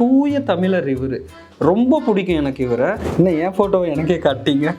தூய தமிழர் இவர். ரொம்ப பிடிக்கும் எனக்கு இவரை. இன்னும் என் ஃபோட்டோவை எனக்கே காட்டிங்க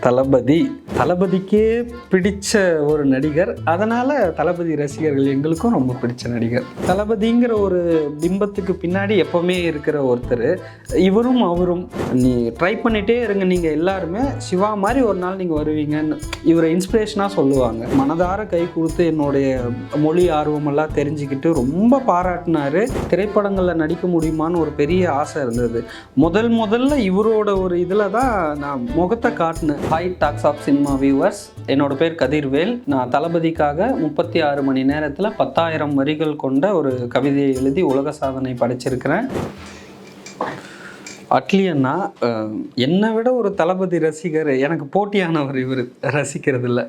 தளபதி. தளபதிக்கே பிடிச்ச ஒரு நடிகர். அதனால் தளபதி ரசிகர்கள் எங்களுக்கும் ரொம்ப பிடிச்ச நடிகர். தளபதிங்கிற ஒரு பிம்பத்துக்கு பின்னாடி எப்போவுமே இருக்கிற ஒருத்தர். இவரும் அவரும். நீ ட்ரை பண்ணிகிட்டே இருங்க. நீங்கள் எல்லாருமே சிவா மாதிரி ஒரு நாள் நீங்கள் வருவீங்கன்னு இவரை இன்ஸ்பிரேஷனாக சொல்லுவாங்க. மனதார கை கொடுத்து என்னுடைய மொழி ஆர்வமெல்லாம் தெரிஞ்சுக்கிட்டு ரொம்ப பாராட்டினாரு. திரைப்படங்களில் நடிக்க முடியுமான்னு ஒரு பெரிய ஆசை இருந்தது. முதல் முதல்ல இவரோட ஒரு இதில் தான் நான் முகத்தை காட்டினேன். Hi talks of cinema viewers என்னோட பேர் கதிர்வேல் நான் தளபதிக்காக முப்பத்தி ஆறு மணி நேரத்தில் பத்தாயிரம் வரிகள் கொண்ட ஒரு கவிதையை எழுதி உலக சாதனை படைச்சிருக்கிறேன். அட்லியன்னா என்னை விட ஒரு தளபதி ரசிகர் எனக்கு போட்டியானவர் இவர். ரசிக்கிறது இல்லை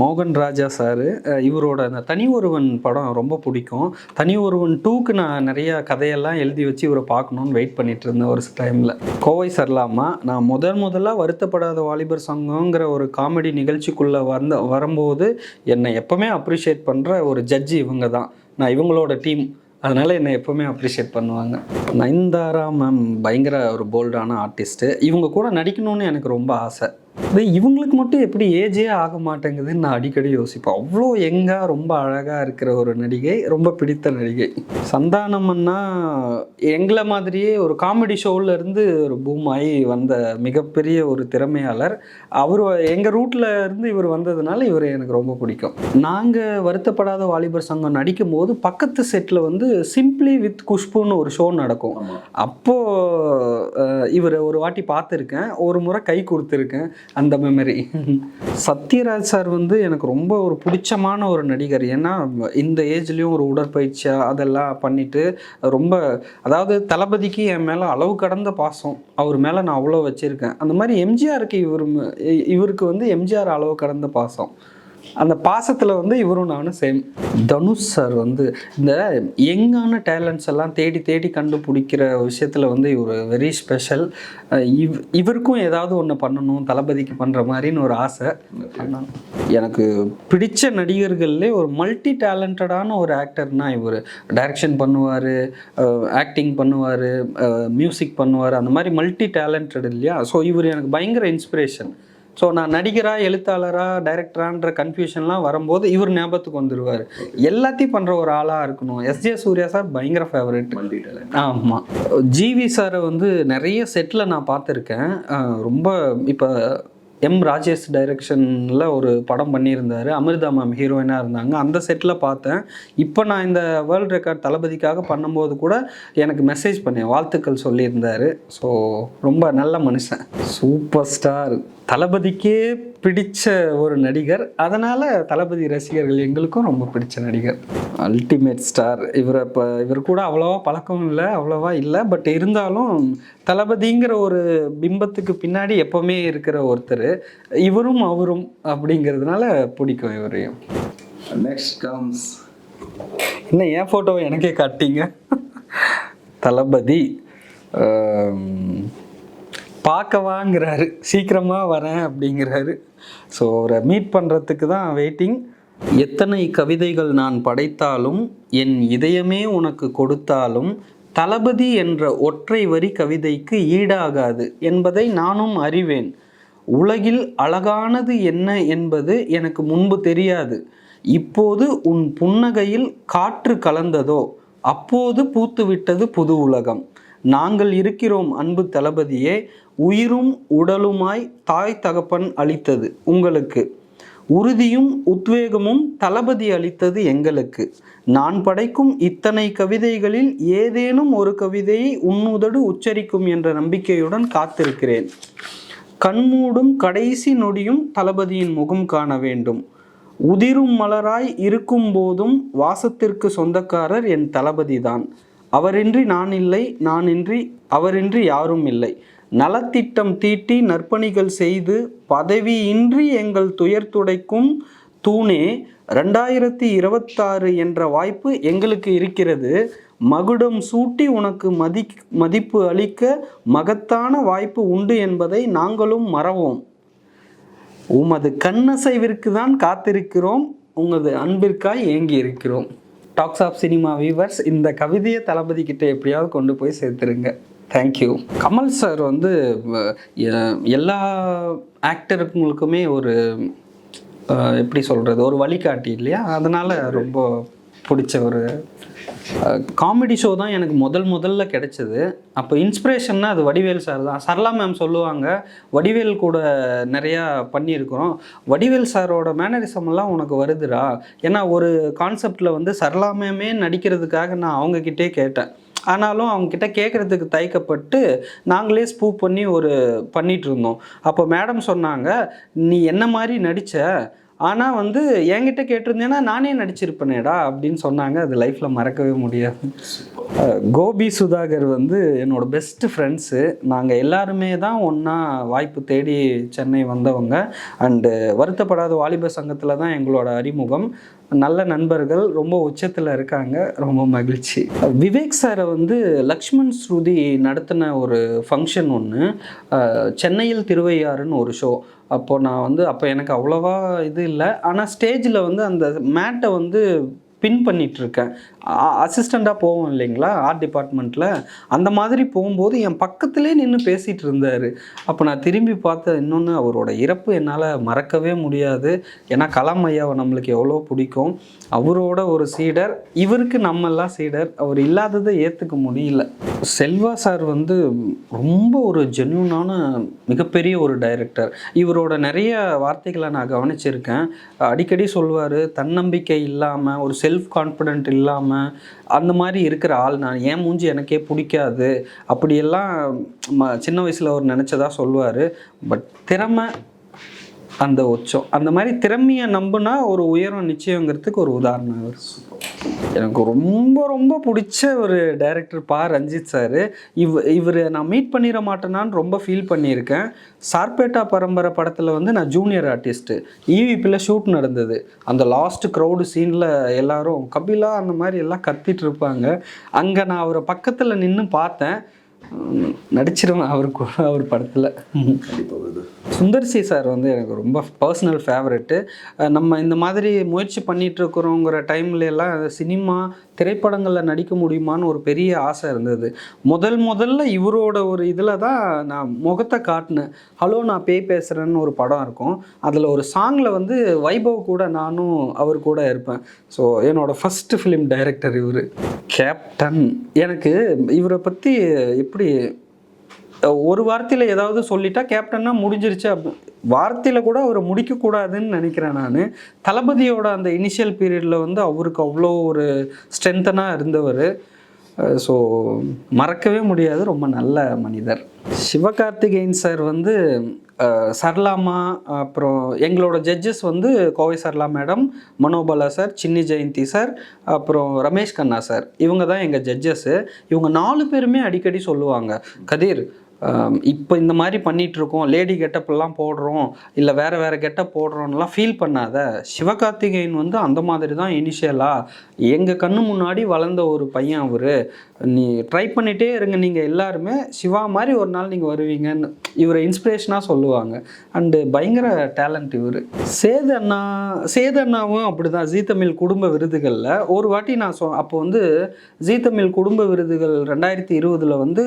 மோகன் ராஜா சார் இவரோட அந்த தனி ஒருவன் படம் ரொம்ப பிடிக்கும். தனி ஒருவன் டூக்கு நான் நிறைய கதையெல்லாம் எழுதி வச்சு இவரை பார்க்கணுன்னு வெயிட் பண்ணிட்டு இருந்தேன் ஒரு டைமில் கோவை சரலாமா நான் முதல் முதல்ல வருத்தப்படாத வாலிபர் சங்கங்கிற ஒரு காமெடி நிகழ்ச்சிக்குள்ளே வந்த வரும்போது என்னை எப்பவுமே அப்ரிஷியேட் பண்ணுற ஒரு ஜட்ஜி இவங்க தான். நான் இவங்களோட டீம் அதனால் என்னை எப்போவுமே அப்ரிஷியேட் பண்ணுவாங்க. நயன்தாரா மேம் பயங்கர ஒரு போல்டான ஆர்டிஸ்ட்டு இவங்க கூட நடிக்கணும்னு எனக்கு ரொம்ப ஆசை. இது இவங்களுக்கு மட்டும் எப்படி ஏஜே ஆக மாட்டேங்குதுன்னு நான் அடிக்கடி யோசிப்பேன். அவ்வளோ எங்காக ரொம்ப அழகாக இருக்கிற ஒரு நடிகை ரொம்ப பிடித்த நடிகை. சந்தானம்னா எங்களை மாதிரியே ஒரு காமெடி ஷோவில் இருந்து ஒரு பூம் ஆகி வந்த மிகப்பெரிய ஒரு திறமையாளர். அவர் எங்கள் ரூட்டில் இருந்து இவர் வந்ததுனால இவர் எனக்கு ரொம்ப பிடிக்கும். நாங்கள் வருத்தப்படாத வாலிபர் சங்கம் நடிக்கும் போது பக்கத்து செட்டில் வந்து சிம்பிளி வித் குஷ்புன்னு ஒரு ஷோ நடக்கும். அப்போது இவர் ஒரு வாட்டி பார்த்துருக்கேன். ஒரு முறை கை கொடுத்துருக்கேன். அந்த மெமரி சத்யராஜ் சார் வந்து எனக்கு ரொம்ப ஒரு பிடிச்சமான ஒரு நடிகர். ஏன்னா இந்த ஏஜ்லேயும் ஒரு உடற்பயிற்சியாக அதெல்லாம் பண்ணிட்டு ரொம்ப அதாவது தளபதிக்கு என் மேலே அளவு கடந்த பாசம். அவர் மேலே நான் அவ்வளோ வச்சுருக்கேன். அந்த மாதிரி எம்ஜிஆருக்கு இவர் இவருக்கு வந்து எம்ஜிஆர் அளவு கடந்த பாசம். அந்த பாசத்தில் வந்து இவரும் நானும் சேம் தனுஷ் சார் வந்து இந்த யங்கான டேலண்ட்ஸ் எல்லாம் தேடி தேடி கண்டுபிடிக்கிற விஷயத்தில் வந்து இவர் வெரி ஸ்பெஷல் இவ் இவருக்கும் ஏதாவது ஒன்று பண்ணணும் தளபதிக்கு பண்ணுற மாதிரின்னு ஒரு ஆசை. பண்ணணும். எனக்கு பிடிச்ச நடிகர்கள்லே ஒரு மல்டி டேலண்டடான ஒரு ஆக்டர்னால் இவர். டைரக்ஷன் பண்ணுவார் ஆக்டிங் பண்ணுவார் மியூசிக் பண்ணுவார் அந்த மாதிரி மல்டி டேலண்டட் இல்லையா? ஸோ இவர் எனக்கு பயங்கர இன்ஸ்பிரேஷன் ஸோ நான் நடிகரா எழுத்தாளரா டைரக்டரான்ற கன்ஃபியூஷன்லாம் வரும்போது இவர் ஞாபகத்துக்கு வந்துடுவார் எல்லாத்தையும் பண்ணுற ஒரு ஆளாக இருக்கணும். எஸ்ஜே சூர்யா சார் பயங்கர ஃபேவரட் ஆமாம் ஜிவி சாரை வந்து நிறைய செட்டில் நான் பார்த்துருக்கேன். ரொம்ப இப்போ எம் ராஜேஷ் டைரக்ஷனில் ஒரு படம் பண்ணியிருந்தார். அமிர்தா மேம் ஹீரோயினாக இருந்தாங்க. அந்த செட்டில் பார்த்தேன். இப்போ நான் இந்த வேர்ல்டு ரெக்கார்ட் தளபதிக்காக பண்ணும்போது கூட எனக்கு மெசேஜ் பண்ணேன் வாழ்த்துக்கள் சொல்லியிருந்தார். ஸோ ரொம்ப நல்ல மனுஷன். Super star. தளபதிக்கே பிடிச்ச ஒரு நடிகர். அதனால் தளபதி ரசிகர்கள் எங்களுக்கும் ரொம்ப பிடிச்ச நடிகர். Ultimate star. இவரை இப்போ இவர் கூட அவ்வளோவா பழக்கம் இல்லை அவ்வளோவா இல்லை. பட் இருந்தாலும் தளபதிங்கிற ஒரு பிம்பத்துக்கு பின்னாடி எப்போவுமே இருக்கிற ஒருத்தர். இவரும் அவரும் அப்படிங்கிறதுனால பிடிக்கும் இவரையும். நெக்ஸ்ட் கம்ஸ் இன்னும் என் ஃபோட்டோவை எனக்கே காட்டிங்க. தளபதி பார்க்கவாங்கிறாரு. சீக்கிரமாக வரேன் அப்படிங்கிறாரு. ஸோ அவரை மீட் பண்ணுறதுக்கு தான் வெயிட்டிங் எத்தனை கவிதைகள் நான் படைத்தாலும் என் இதயமே உனக்கு கொடுத்தாலும் தளபதி என்ற ஒற்றை வரி கவிதைக்கு ஈடாகாது என்பதை நானும் அறிவேன். உலகில் அழகானது என்ன என்பது எனக்கு முன்பு தெரியாது. இப்போது உன் புன்னகையில் காற்று கலந்ததோ? அப்போது பூத்துவிட்டது புது உலகம். நாங்கள் இருக்கிறோம் அன்பு தளபதியே. உயிரும் உடலுமாய் தாய் தகப்பன் அளித்தது உங்களுக்கு. உறுதியும் உத்வேகமும் தளபதி அளித்தது எங்களுக்கு. நான் படைக்கும் இத்தனை கவிதைகளில் ஏதேனும் ஒரு கவிதையை உன்னுதடு உச்சரிக்கும் என்ற நம்பிக்கையுடன் காத்திருக்கிறேன். கண்மூடும் கடைசி நொடியும் தளபதியின் முகம் காண வேண்டும். உதிரும் மலராய் இருக்கும் போதும் வாசத்திற்கு சொந்தக்காரர் என் தளபதிதான். அவரின்றி நான் இல்லை நானின்றி அவரின்றி யாரும் இல்லை. நலத்திட்டம் தீட்டி நற்பணிகள் செய்து பதவியின்றி எங்கள் துயர் துடைக்கும் தூணே ரெண்டாயிரத்தி இருபத்தாறு என்ற வாய்ப்பு எங்களுக்கு இருக்கிறது. மகுடம் சூட்டி உனக்கு மதி மதிப்பு அளிக்க மகத்தான வாய்ப்பு உண்டு என்பதை நாங்களும் மறவோம். உமது கண்ணசைவிற்கு தான் காத்திருக்கிறோம். உமது அன்பிற்காய் ஏங்கி இருக்கிறோம் டாக்ஸ் ஆஃப் சினிமா வியூவர்ஸ் இந்த கவிதையை தளபதி கிட்ட எப்படியாவது கொண்டு போய் சேர்த்துருங்க. தேங்க்யூ கமல் சார் வந்து எல்லா ஆக்டருங்களுக்குமே ஒரு எப்படி சொல்கிறது ஒரு வழிகாட்டி இல்லையா? அதனால் ரொம்ப பிடிச்ச ஒரு காமெடி ஷோ தான் எனக்கு முதல் முதல்ல கிடைச்சது. அப்போ இன்ஸ்பிரேஷன்னா அது வடிவேல் சார் தான். சரளா மேம் சொல்லுவாங்க வடிவேல் கூட நிறையா பண்ணியிருக்கிறோம். வடிவேல் சாரோட மேனரிசமெல்லாம் உனக்கு வருதுடா. ஏன்னா ஒரு கான்செப்டில் வந்து சரளா மேமே நடிக்கிறதுக்காக நான் அவங்கக்கிட்டே கேட்டேன். ஆனாலும் அவங்கக்கிட்ட கேட்குறதுக்கு தயக்கப்பட்டு நாங்களே ஸ்பூ பண்ணி ஒரு பண்ணிகிட்ருந்தோம் இருந்தோம். அப்போ மேடம் சொன்னாங்க நீ என்ன மாதிரி நடித்த ஆனால் வந்து என்கிட்ட கேட்டிருந்தேன்னா நானே நடிச்சிருப்பேனேடா அப்படின்னு சொன்னாங்க. அது லைஃப்பில் மறக்கவே முடியாது. கோபி சுதாகர் வந்து என்னோட பெஸ்ட் ஃப்ரெண்ட்ஸு நாங்கள் எல்லாருமே தான் ஒன்றா வாய்ப்பு தேடி சென்னை வந்தவங்க. அண்டு வருத்தப்படாத வாலிப சங்கத்தில் தான் எங்களோட அறிமுகம். நல்ல நண்பர்கள் ரொம்ப உச்சத்தில் இருக்காங்க. ரொம்ப மகிழ்ச்சி. விவேக் சாரை வந்து லக்ஷ்மண் ஸ்ருதி நடத்தின ஒரு ஃபங்க்ஷன் ஒன்று சென்னையில் திருவையாறுன்னு ஒரு ஷோ அப்போது நான் வந்து அப்போ எனக்கு அவ்வளோவா இது இல்லை. ஆனால் ஸ்டேஜில் வந்து அந்த மேட்டை வந்து பின் பண்ணிட்டு இருக்கேன் அசிஸ்டண்ட்டாக போவோம் இல்லைங்களா? ஆர்ட் டிபார்ட்மெண்ட்டில் அந்த மாதிரி போகும்போது என் பக்கத்திலே நின்று பேசிகிட்டு இருந்தார் அப்போ நான் திரும்பி பார்த்த இன்னொன்று அவரோட இறப்பு என்னால் மறக்கவே முடியாது. ஏன்னா கலாம் ஐயாவை நம்மளுக்கு எவ்வளோ பிடிக்கும். அவரோட ஒரு சீடர் இவருக்கு நம்மெல்லாம் சீடர். அவர் இல்லாததை ஏற்றுக்க முடியல. செல்வா சார் வந்து ரொம்ப ஒரு ஜென்யூனான மிகப்பெரிய ஒரு டைரக்டர் இவரோட நிறைய வார்த்தைகளை நான் கவனிச்சிருக்கேன். அடிக்கடி சொல்வார் தன்னம்பிக்கை இல்லாமல் ஒரு செல்ஃப் கான்ஃபிடென்ட் இல்லாமல் அந்த மாதிரி இருக்கிற ஆள் நான். ஏன் மூஞ்சி எனக்கே பிடிக்காது. அப்படியெல்லாம் ம சின்ன வயசில் அவர் நினச்சதா சொல்லுவார். பட் திறமை அந்த உச்சம். அந்த மாதிரி திறமையை நம்பினா ஒரு உயரம் நிச்சயங்கிறதுக்கு ஒரு உதாரணம். அவர் எனக்கு ரொம்ப ரொம்ப பிடிச்ச ஒரு டைரக்டர் பா ரஞ்சித் சார் இவ் இவர் நான் மீட் பண்ணிட மாட்டேனான்னு ரொம்ப ஃபீல் பண்ணியிருக்கேன். சார்பேட்டா பரம்பரை படத்தில் வந்து நான் ஜூனியர் ஆர்டிஸ்ட்டு ஈவிபியில் ஷூட் நடந்தது. அந்த லாஸ்ட் க்ரௌடு சீனில் எல்லாரும் கபிலா அந்த மாதிரி எல்லாம் கத்திட்டு இருப்பாங்க. அங்கே நான் அவரை பக்கத்தில் நின்று பார்த்தேன். நடிச்சிருவேன். அவர் கூட அவர் படத்தில். வருது. சுந்தர்சி சார் வந்து எனக்கு ரொம்ப பர்சனல் ஃபேவரெட்டு நம்ம இந்த மாதிரி முயற்சி பண்ணிட்டு இருக்கிறோங்கிற டைம்ல எல்லாம் சினிமா திரைப்படங்களில் நடிக்க முடியுமான்னு ஒரு பெரிய ஆசை இருந்தது. முதல் முதல்ல இவரோட ஒரு இதில் தான் நான் முகத்தை காட்டினேன். ஹலோ நான் பேய் பேசுகிறேன்னு ஒரு படம் இருக்கும். அதில் ஒரு சாங்கில் வந்து வைபவ் கூட நானும் அவர் கூட இருப்பேன். ஸோ என்னோட ஃபஸ்ட்டு ஃபிலிம் டைரக்டர் இவர். கேப்டன் எனக்கு இவரை பற்றி எப்படி ஒரு வார்த்தையில் ஏதாவது சொல்லிட்டா கேப்டன்னா முடிஞ்சிருச்சு வாரத்தில் வார்த்தையில் கூட அவரை முடிக்கக்கூடாதுன்னு நினைக்கிறேன் நான். தளபதியோட அந்த இனிஷியல் பீரியடில் வந்து அவருக்கு அவ்வளோ ஒரு ஸ்ட்ரென்த்தனாக இருந்தவர். ஸோ மறக்கவே முடியாது. ரொம்ப நல்ல மனிதர். சிவகார்த்திகேயன் சார் வந்து சர்லாமா அப்புறம் எங்களோட ஜட்ஜஸ் வந்து Kovai Sarla madam Manobala sir Chinni Jayanthi sir அப்புறம் ரமேஷ் கண்ணா சார். இவங்க தான் எங்கள் ஜட்ஜஸ்ஸு இவங்க நாலு பேருமே அடிக்கடி சொல்லுவாங்க. கதிர் இப்போ இந்த மாதிரி பண்ணிகிட்ருக்கோம் இருக்கோம் லேடி கெட்டப்லாம் போடுறோம் இல்லை வேறு வேறு கெட்டப் போடுறோம்லாம் ஃபீல் பண்ணாத சிவகார்த்திகேயன் வந்து அந்த மாதிரி தான் இனிஷியலாக எங்கள் கண்ணு முன்னாடி வளர்ந்த ஒரு பையன் அவர். நீ ட்ரை பண்ணிகிட்டே இருங்க நீங்கள் எல்லாருமே சிவா மாதிரி ஒரு நாள் நீங்கள் வருவீங்கன்னு இவரை இன்ஸ்பிரேஷனாக சொல்லுவாங்க. அண்டு பயங்கர டேலண்ட் இவர். சேது அண்ணா சேது அண்ணாவும் அப்படி தான் ஜீ தமிழ் குடும்ப விருதுகளில் ஒரு வாட்டி நான் சொ அப்போ வந்து ஜீ தமிழ் குடும்ப விருதுகள் ரெண்டாயிரத்தி இருபதில் வந்து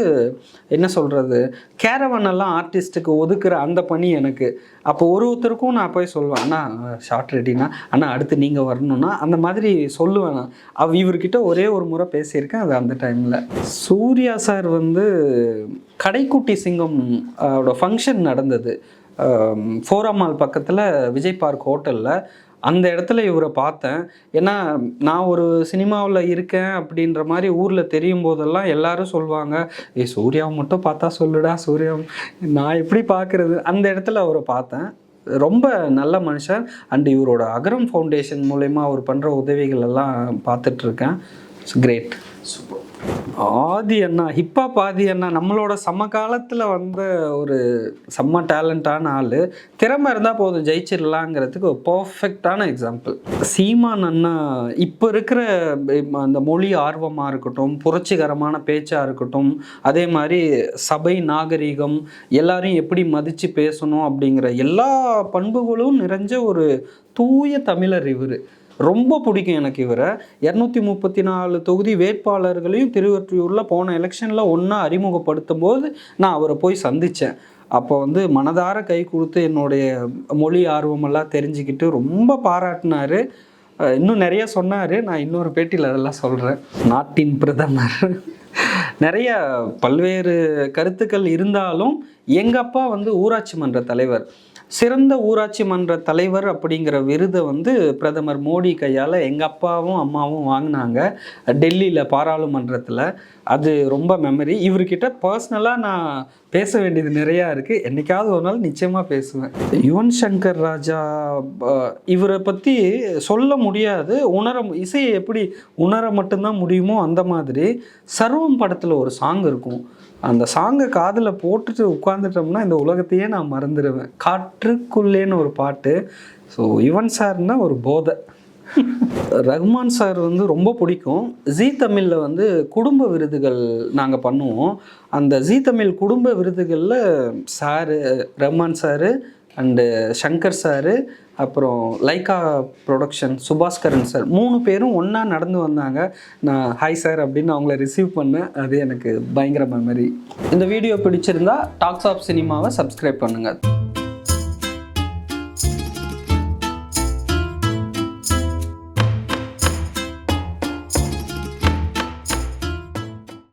என்ன சொல்கிறது கேரவன் எல்லாம் ஆர்டிஸ்ட்டுக்கு ஒதுக்குற அந்த பணி எனக்கு. அப்போ ஒரு ஒருத்தருக்கும் நான் போய் சொல்லுவேன் அண்ணா ஷார்ட் ரெடினா அண்ணா அடுத்து நீங்கள் வரணும்னா அந்த மாதிரி சொல்லுவேன் நான். அவ இவர்கிட்ட ஒரே ஒரு முறை பேசியிருக்கேன் அது அந்த டைமில் சூர்யா சார் வந்து கடைக்குட்டி சிங்கம் அவரோட ஃபங்க்ஷன் நடந்தது. ஃபோராமால் பக்கத்தில் விஜய் பார்க் ஹோட்டலில் அந்த இடத்துல இவரை பார்த்தேன். ஏன்னா நான் ஒரு சினிமாவில் இருக்கேன் அப்படின்ற மாதிரி ஊரில் தெரியும் போதெல்லாம் எல்லாரும் சொல்லுவாங்க ஏ சூர்யாவை மட்டும் பார்த்தா சொல்லுடா சூர்யா. நான் எப்படி பார்க்குறது? அந்த இடத்துல அவரை பார்த்தேன். ரொம்ப நல்ல மனுஷன். அண்ட் இவரோட அகரம் ஃபவுண்டேஷன் மூலயமா அவர் பண்ணுற உதவிகள் எல்லாம் பார்த்துட்ருக்கேன் இட்ஸ் கிரேட் சூப்பர். ஆதி அண்ணா ஹிப்ஹாப் ஆதி அண்ணா நம்மளோட சமகாலத்தில் வந்த ஒரு செம்ம டேலண்டான ஆள். திறமை இருந்தால் போதும் ஜெயிச்சிடலாங்கிறதுக்கு ஒரு பர்ஃபெக்டான எக்ஸாம்பிள் சீமான் அண்ணா இப்போ இருக்கிற அந்த மொழி ஆர்வமாக இருக்கட்டும் புரட்சிகரமான பேச்சாக இருக்கட்டும் அதே மாதிரி சபை நாகரிகம் எல்லாரையும் எப்படி மதித்து பேசணும் அப்படிங்கிற எல்லா பண்புகளும் நிறைஞ்ச ஒரு தூய தமிழர் இவர். ரொம்ப பிடிக்கும் எனக்கு இவரை. இரநூத்தி முப்பத்தி நாலு தொகுதி வேட்பாளர்களையும் திருவற்றியூரில் போன எலெக்ஷனில் ஒன்றா அறிமுகப்படுத்தும் போது நான் அவரை போய் சந்தித்தேன் அப்போ வந்து மனதார கை கொடுத்து என்னுடைய மொழி ஆர்வமெல்லாம் தெரிஞ்சுக்கிட்டு ரொம்ப பாராட்டினார். இன்னும் நிறைய சொன்னார். நான் இன்னொரு பேட்டியில் அதெல்லாம் சொல்கிறேன் நாட்டின் பிரதமர். நிறைய பல்வேறு கருத்துக்கள் இருந்தாலும் எங்கள் அப்பா வந்து ஊராட்சி மன்ற தலைவர். சிறந்த ஊராட்சி மன்ற தலைவர் அப்படிங்கிற விருதை வந்து பிரதமர் மோடி கையால் எங்கள் அப்பாவும் அம்மாவும் வாங்கினாங்க. டெல்லியில் பாராளுமன்றத்தில். அது ரொம்ப மெமரி இவர்கிட்ட பர்சனலாக நான் பேச வேண்டியது நிறையா இருக்குது என்னைக்காவது ஒரு நாள் நிச்சயமாக பேசுவேன். யுவன் சங்கர் ராஜா இவரை பற்றி சொல்ல முடியாது. உணர இசையை எப்படி உணர மட்டும்தான் முடியுமோ அந்த மாதிரி சர்வம் படத்தில் ஒரு சாங் இருக்கும். அந்த சாங்கை காதில் போட்டுட்டு உட்காந்துட்டோம்னா இந்த உலகத்தையே நான் மறந்துடுவேன் காற்றுக்குள்ளேன்னு ஒரு பாட்டு. ஸோ யுவன் சார்னா ஒரு போதை. ரஹ்மான் சார் வந்து ரொம்ப பிடிக்கும். ஜீ தமிழில் வந்து குடும்ப விருதுகள் நாங்கள் பண்ணுவோம். அந்த ஜீ தமிழ் குடும்ப விருதுகளில் sir Rahman sir and Shankar sir அப்புறம் லைக்கா ப்ரொடக்ஷன் சுபாஸ்கரன் சார் மூணு பேரும் ஒன்றா நடந்து வந்தாங்க. நான் ஹாய் சார் அப்படின்னு அவங்கள ரிசீவ் பண்ணேன் அது எனக்கு பயங்கர மெமரி இந்த வீடியோ பிடிச்சிருந்தா டாக்ஸ் ஆஃப் சினிமாவை சப்ஸ்கிரைப் பண்ணுங்கள்